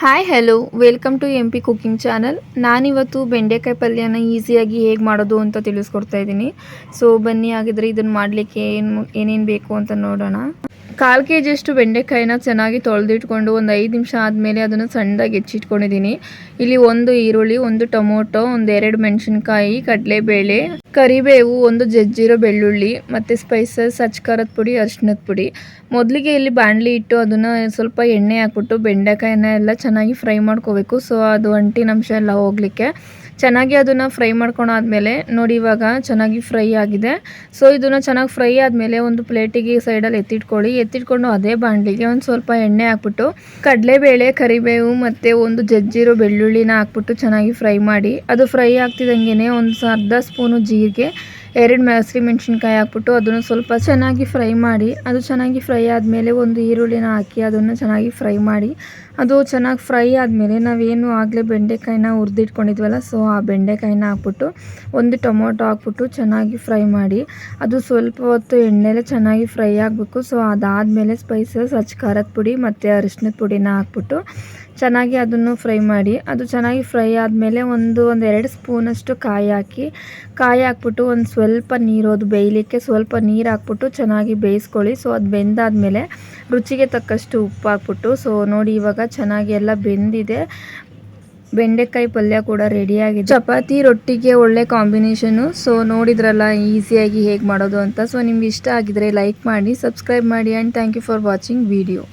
Hi hello welcome to M P cooking channel ನಾನಿವತ್ತು ಬೆಂಡೆಕಾಯಿ ಪಲ್ಯನ ಈಸಿಯಾಗಿ ಹೇಗೆ ಮಾಡೋದು ಅಂತ ತಿಳಿಸ್ಕೊಡ್ತಾ ಇದ್ದೀನಿ. ಸೊ ಬನ್ನಿ ಹಾಗಿದ್ರೆ ಇದನ್ನು ಮಾಡಲಿಕ್ಕೆ ಏನು ಏನೇನು ಬೇಕು ಅಂತ ನೋಡೋಣ. ಕಾಲು ಕೆ ಜಿಯಷ್ಟು ಬೆಂಡೆಕಾಯಿನ ಚೆನ್ನಾಗಿ ತೊಳೆದಿಟ್ಕೊಂಡು ಒಂದು ಐದು ನಿಮಿಷ ಆದಮೇಲೆ ಅದನ್ನು ಸಣ್ಣದಾಗಿ ಹೆಚ್ಚಿಟ್ಕೊಂಡಿದ್ದೀನಿ. ಇಲ್ಲಿ ಒಂದು ಈರುಳ್ಳಿ, ಒಂದು ಟೊಮೊಟೊ, ಒಂದು ಎರಡು ಮೆಣಸಿನ್ಕಾಯಿ, ಕಡಲೆಬೇಳೆ, ಕರಿಬೇವು, ಒಂದು ಜಜ್ಜಿರೋ ಬೆಳ್ಳುಳ್ಳಿ ಮತ್ತು ಸ್ಪೈಸಸ್, ಅಚ್ಕಾರದ ಪುಡಿ ಅರಿಶಿನದ ಪುಡಿ. ಮೊದಲಿಗೆ ಇಲ್ಲಿ ಬಾಣಲಿ ಇಟ್ಟು ಅದನ್ನು ಸ್ವಲ್ಪ ಎಣ್ಣೆ ಹಾಕ್ಬಿಟ್ಟು ಬೆಂಡೆಕಾಯಿನ ಎಲ್ಲ ಚೆನ್ನಾಗಿ ಫ್ರೈ ಮಾಡ್ಕೋಬೇಕು. ಸೊ, ಅದು ಅಂಟಿನಂಶ ಎಲ್ಲ ಹೋಗಲಿಕ್ಕೆ. ಚೆನ್ನಾಗಿ ಅದನ್ನು ಫ್ರೈ ಮಾಡ್ಕೊಂಡಾದ್ಮೇಲೆ ನೋಡಿ ಇವಾಗ ಚೆನ್ನಾಗಿ ಫ್ರೈ ಆಗಿದೆ. ಸೊ ಇದನ್ನು ಚೆನ್ನಾಗಿ ಫ್ರೈ ಆದಮೇಲೆ ಒಂದು ಪ್ಲೇಟಿಗೆ ಸೈಡಲ್ಲಿ ಎತ್ತಿಟ್ಕೊಳ್ಳಿ. ಎತ್ತಿಟ್ಕೊಂಡು ಅದೇ ಬಾಣಲಿಗೆ ಒಂದು ಸ್ವಲ್ಪ ಎಣ್ಣೆ ಹಾಕ್ಬಿಟ್ಟು, ಕಡಲೆಬೇಳೆ, ಕರಿಬೇವು ಮತ್ತು ಒಂದು ಜಜ್ಜಿರೋ ಬೆಳ್ಳುಳ್ಳಿನ ಹಾಕ್ಬಿಟ್ಟು ಚೆನ್ನಾಗಿ ಫ್ರೈ ಮಾಡಿ. ಅದು ಫ್ರೈ ಆಗ್ತಿದ್ದಂಗೆ ಒಂದು ಅರ್ಧ ಸ್ಪೂನು ಜೀರಿಗೆ ಎರಡು ಹಸಿರು ಮೆಣಸಿನ್ಕಾಯಿ ಹಾಕ್ಬಿಟ್ಟು ಅದನ್ನು ಸ್ವಲ್ಪ ಚೆನ್ನಾಗಿ ಫ್ರೈ ಮಾಡಿ, ಅದು ಚೆನ್ನಾಗಿ ಫ್ರೈ ಆದಮೇಲೆ ಒಂದು ಈರುಳ್ಳಿನ ಹಾಕಿ ಅದನ್ನು ಚೆನ್ನಾಗಿ ಫ್ರೈ ಮಾಡಿ, ಅದು ಚೆನ್ನಾಗಿ ಫ್ರೈ ಆದಮೇಲೆ ನಾವೇನು ಆಗಲೇ ಬೆಂಡೆಕಾಯಿನ ಹುರಿದಿಟ್ಕೊಂಡಿದ್ವಲ್ಲ, ಸೊ ಆ ಬೆಂಡೆಕಾಯಿನ ಹಾಕ್ಬಿಟ್ಟು ಒಂದು ಟೊಮೊಟೊ ಹಾಕ್ಬಿಟ್ಟು ಚೆನ್ನಾಗಿ ಫ್ರೈ ಮಾಡಿ, ಅದು ಸ್ವಲ್ಪ ಹೊತ್ತು ಎಣ್ಣೆಲೆ ಚೆನ್ನಾಗಿ ಫ್ರೈ ಆಗಬೇಕು, ಸೊ ಅದಾದಮೇಲೆ ಸ್ಪೈಸಸ್ ಹಚ್ ಖಾರದ ಪುಡಿ ಮತ್ತು ಅರಿಶಿನದ ಪುಡಿನ ಹಾಕ್ಬಿಟ್ಟು ಚೆನ್ನಾಗಿ ಅದನ್ನು ಫ್ರೈ ಮಾಡಿ, ಅದು ಚೆನ್ನಾಗಿ ಫ್ರೈ ಆದಮೇಲೆ ಒಂದು ಒಂದು ಎರಡು ಸ್ಪೂನಷ್ಟು ಕಾಯಿ ಹಾಕಿ, ಕಾಯಿ ಹಾಕ್ಬಿಟ್ಟು ಒಂದು ಸ್ವಲ್ಪ ನೀರು, ಅದು ಬೇಯಲಿಕ್ಕೆ ಸ್ವಲ್ಪ ನೀರು ಹಾಕ್ಬಿಟ್ಟು ಚೆನ್ನಾಗಿ ಬೇಯಿಸ್ಕೊಳ್ಳಿ. ಸೊ ಅದು ಬೆಂದಾದಮೇಲೆ ರುಚಿಗೆ ತಕ್ಕಷ್ಟು ಉಪ್ಪು ಹಾಕ್ಬಿಟ್ಟು ಸೊ ನೋಡಿ ಇವಾಗ ಚೆನ್ನಾಗಿ ಎಲ್ಲ ಬೆಂದಿದೆ. ಬೆಂಡೆಕಾಯಿ ಪಲ್ಯ ಕೂಡ ರೆಡಿಯಾಗಿದೆ ಚಪಾತಿ, ರೊಟ್ಟಿಗೆ ಒಳ್ಳೆ ಕಾಂಬಿನೇಷನು. ಸೊ ನೋಡಿದ್ರಲ್ಲ ಈಸಿಯಾಗಿ ಹೇಗೆ ಮಾಡೋದು ಅಂತ. ಸೊ ನಿಮ್ಗೆ ಇಷ್ಟ ಆಗಿದ್ರೆ ಲೈಕ್ ಮಾಡಿ ಸಬ್ಸ್ಕ್ರೈಬ್ ಮಾಡಿ and thank you for watching video